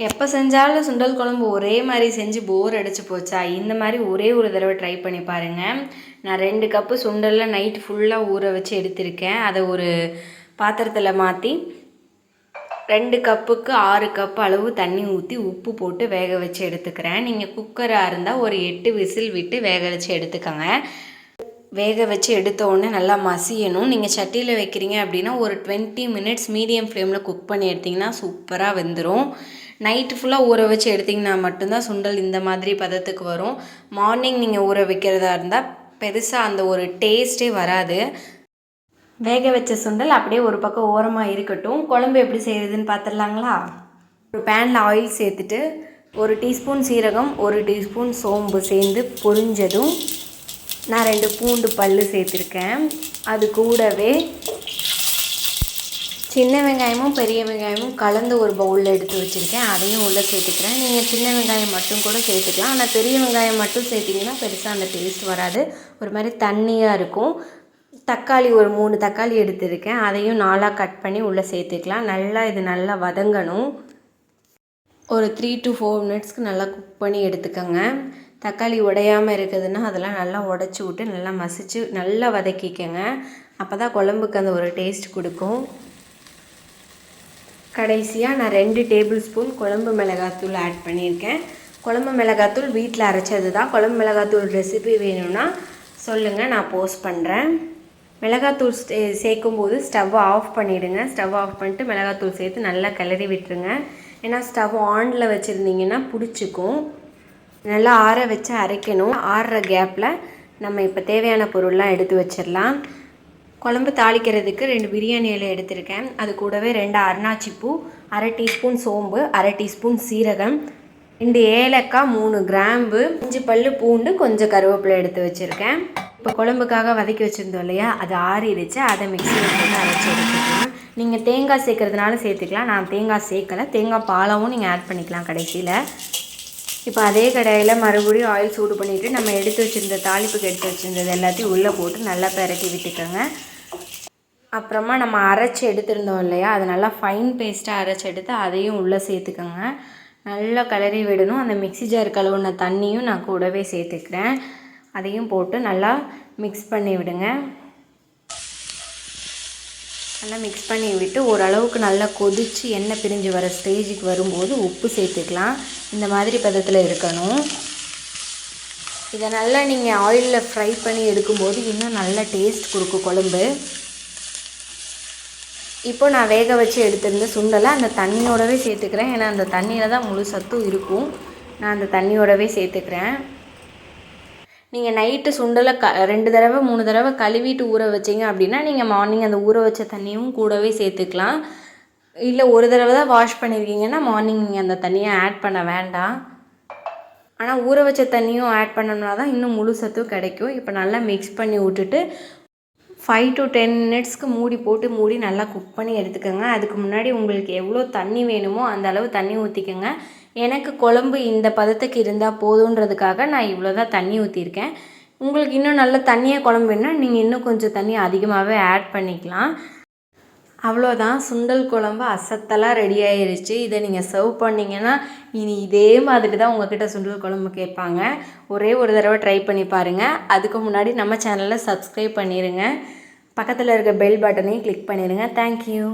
எப்போ செஞ்சாலும் சுண்டல் குழம்பு ஒரே மாதிரி செஞ்சு போர் அடிச்சு போச்சா? இந்த மாதிரி ஒரே ஒரு தடவை ட்ரை பண்ணி பாருங்கள் நான் ரெண்டு கப்பு சுண்டலில் நைட் ஃபுல்லாக ஊற வச்சு எடுத்திருக்கேன். அதை ஒரு பாத்திரத்தில் மாற்றி ரெண்டு கப்புக்கு ஆறு கப் அளவு தண்ணி ஊற்றி உப்பு போட்டு வேக வச்சு எடுத்துக்கிறேன். நீங்கள் குக்கராக இருந்தால் ஒரு எட்டு விசில் விட்டு வேக வச்சு எடுத்துக்கோங்க. வேக வச்சு எடுத்த உடனே நல்லா மசியணும். நீங்கள் சட்டியில் வைக்கிறீங்க அப்படின்னா ஒரு டுவெண்ட்டி மினிட்ஸ் மீடியம் ஃப்ளேமில் குக் பண்ணி எடுத்திங்கன்னா சூப்பராக வெந்துடும் நைட்டு ஃபுல்லாக ஊற வச்சு எடுத்திங்கன்னா மட்டும்தான் சுண்டல் இந்த மாதிரி பதத்துக்கு வரும். மார்னிங் நீங்கள் ஊற வைக்கிறதா இருந்தால் பெருசாக அந்த ஒரு டேஸ்ட்டே வராது. வேக வச்ச சுண்டல் அப்படியே ஒரு பக்கம் ஓரமாக இருக்கட்டும். குழம்பு எப்படி செய்கிறதுன்னு பார்த்துடலாங்களா ஒரு பேனில் ஆயில் சேர்த்துட்டு ஒரு டீஸ்பூன் சீரகம் ஒரு டீஸ்பூன் சோம்பு சேர்ந்து பொரிஞ்சதும் நான் ரெண்டு பூண்டு பல் சேர்த்துருக்கேன். அது கூடவே சின்ன வெங்காயமும் பெரிய வெங்காயமும் கலந்து ஒரு பவுலில் எடுத்து வச்சுருக்கேன். அதையும் உள்ளே சேர்த்துக்கிறேன். நீங்கள் சின்ன வெங்காயம் மட்டும் கூட சேர்த்துக்கலாம். ஆனால் பெரிய வெங்காயம் மட்டும் சேர்த்திங்கன்னா பெருசாக அந்த டேஸ்ட் வராது. ஒரு மாதிரி தண்ணியாக இருக்கும். தக்காளி ஒரு மூணு தக்காளி எடுத்திருக்கேன். அதையும் நாலாக கட் பண்ணி உள்ளே சேர்த்துக்கலாம். நல்லா இது நல்லா வதங்கணும். ஒரு த்ரீ டு ஃபோர் மினிட்ஸ்க்கு நல்லா குக் பண்ணி எடுத்துக்கோங்க. தக்காளி உடையாமல் இருக்குதுன்னா அதெல்லாம் நல்லா உடச்சி விட்டு நல்லா மசிச்சு நல்லா வதக்கிக்கோங்க. அப்போ தான் குழம்புக்கு அந்த ஒரு டேஸ்ட் கொடுக்கும். கடைசியாக நான் ரெண்டு டேபிள் ஸ்பூன் குழம்பு மிளகாத்தூள் ஆட் பண்ணியிருக்கேன். குழம்பு மிளகாத்தூள் வீட்டில் அரைச்சது தான் குழம்பு மிளகாத்தூள் ரெசிபி வேணும்னா சொல்லுங்கள் நான் போஸ்ட் பண்ணுறேன் மிளகாத்தூள் சேர்க்கும் போது ஸ்டவ்வை ஆஃப் பண்ணிவிடுங்க ஸ்டவ் ஆஃப் பண்ணிட்டு மிளகாத்தூள் சேர்த்து நல்லா கிளறி விட்டுருங்க. ஏன்னா ஸ்டவ் ஆனில் வச்சுருந்தீங்கன்னா பிடிச்சிக்கும். நல்லா ஆற வச்சு அரைக்கணும். ஆறுற கேப்பில் நம்ம இப்போ தேவையான பொருள்லாம் எடுத்து வச்சிடலாம். குழம்பு தாளிக்கிறதுக்கு ரெண்டு பிரியாணி இலை எடுத்திருக்கேன். அது கூடவே ரெண்டு அருணாச்சி பூ அரை டீஸ்பூன் சோம்பு அரை டீஸ்பூன் சீரகம் ரெண்டு ஏலக்காய் மூணு கிராம்பு அஞ்சு பல்லு பூண்டு கொஞ்சம் கருவேப்பிலை எடுத்து வச்சுருக்கேன். இப்போ குழம்புக்காக வதக்கி வச்சுருந்தோம் இல்லையா? அது ஆறிடுச்சு அதை மிக்சியில் போட்டு அரைச்சி எடுத்துக்கலாம். நீங்கள் தேங்காய் சேர்க்குறதுனால சேர்த்துக்கலாம். நான் தேங்காய் சேர்க்கலை. தேங்காய் பாலாவும் நீங்கள் ஆட் பண்ணிக்கலாம் கடைசியில். இப்போ அதே கடையில் மறுபடியும் ஆயில் சூடு பண்ணிவிட்டு நம்ம எடுத்து வச்சுருந்த தாளிப்புக்கு எடுத்து வச்சுருந்தது எல்லாத்தையும் உள்ளே போட்டு நல்லா பிரட்டி விட்டுக்கோங்க. அப்புறமா நம்ம அரைச்சி எடுத்திருந்தோம் இல்லையா? அதை நல்லா ஃபைன் பேஸ்ட்டாக அரைச்சி எடுத்து அதையும் உள்ளே சேர்த்துக்கோங்க. நல்லா கிளறி விடணும். அந்த மிக்ஸி ஜார் கழுவுன தண்ணியும் நான் கூடவே சேர்த்துக்கிறேன். அதையும் போட்டு நல்லா மிக்ஸ் பண்ணி விடுங்க. நல்லா மிக்ஸ் பண்ணி விட்டு ஓரளவுக்கு நல்லா கொதித்து எண்ணெய் பிரிஞ்சு வர ஸ்டேஜுக்கு வரும்போது உப்பு சேர்த்துக்கலாம். இந்த மாதிரி பதத்தில் இருக்கணும். இதை நல்லா நீங்கள் ஆயிலில் ஃப்ரை பண்ணி எடுக்கும்போது இன்னும் நல்ல டேஸ்ட் கொடுக்கும் குழம்பு. இப்போ நான் வேக வச்சு எடுத்திருந்த சுண்டலை அந்த தண்ணியோடவே சேர்த்துக்கிறேன். ஏன்னா அந்த தண்ணியில் தான் முழு சத்தும் இருக்கும். நான் அந்த தண்ணியோடவே சேர்த்துக்கிறேன். நீங்கள் நைட்டு சுண்டலை க ரெண்டு தடவை மூணு தடவை கழுவிட்டு ஊற வச்சிங்க அப்படின்னா நீங்கள் மார்னிங் அந்த ஊற வச்ச தண்ணியும் கூடவே சேர்த்துக்கலாம். இல்லை ஒரு தடவை தான் வாஷ் பண்ணியிருக்கீங்கன்னா மார்னிங் நீங்கள் அந்த தண்ணியை ஆட் பண்ண வேண்டாம். ஆனால் ஊற வச்ச தண்ணியும் ஆட் பண்ணோம்னா தான் இன்னும் முழு சத்தும் கிடைக்கும். இப்போ நல்லா மிக்ஸ் பண்ணி விட்டுட்டு ஃபைவ் டு டென் மினிட்ஸ்க்கு மூடி போட்டு மூடி நல்லா குக் பண்ணி எடுத்துக்கோங்க. அதுக்கு முன்னாடி உங்களுக்கு எவ்வளோ தண்ணி வேணுமோ அந்த அளவு தண்ணி ஊற்றிக்கோங்க எனக்கு குழம்பு இந்த பதத்துக்கு இருந்தால் போதுன்றதுக்காக நான் இவ்வளோ தான் தண்ணி ஊற்றிருக்கேன் உங்களுக்கு இன்னும் நல்ல தண்ணியாக குழம்பு வேணும்னா நீங்கள் இன்னும் கொஞ்சம் தண்ணி அதிகமாகவே ஆட் பண்ணிக்கலாம். அவ்வளோதான். சுண்டல் குழம்பு அசத்தலாக ரெடி ஆயிடுச்சு இதை நீங்கள் சர்வ் பண்ணிங்கன்னா இனி இதே மாதிரி தான் உங்ககிட்ட சுண்டல் குழம்பு கேட்பாங்க. ஒரே ஒரு தடவை ட்ரை பண்ணி பாருங்கள் அதுக்கு முன்னாடி நம்ம சேனலை சப்ஸ்கிரைப் பண்ணிடுங்க பக்கத்தில் இருக்க பெல் பட்டனையும் கிளிக் பண்ணிடுங்க தேங்க்யூ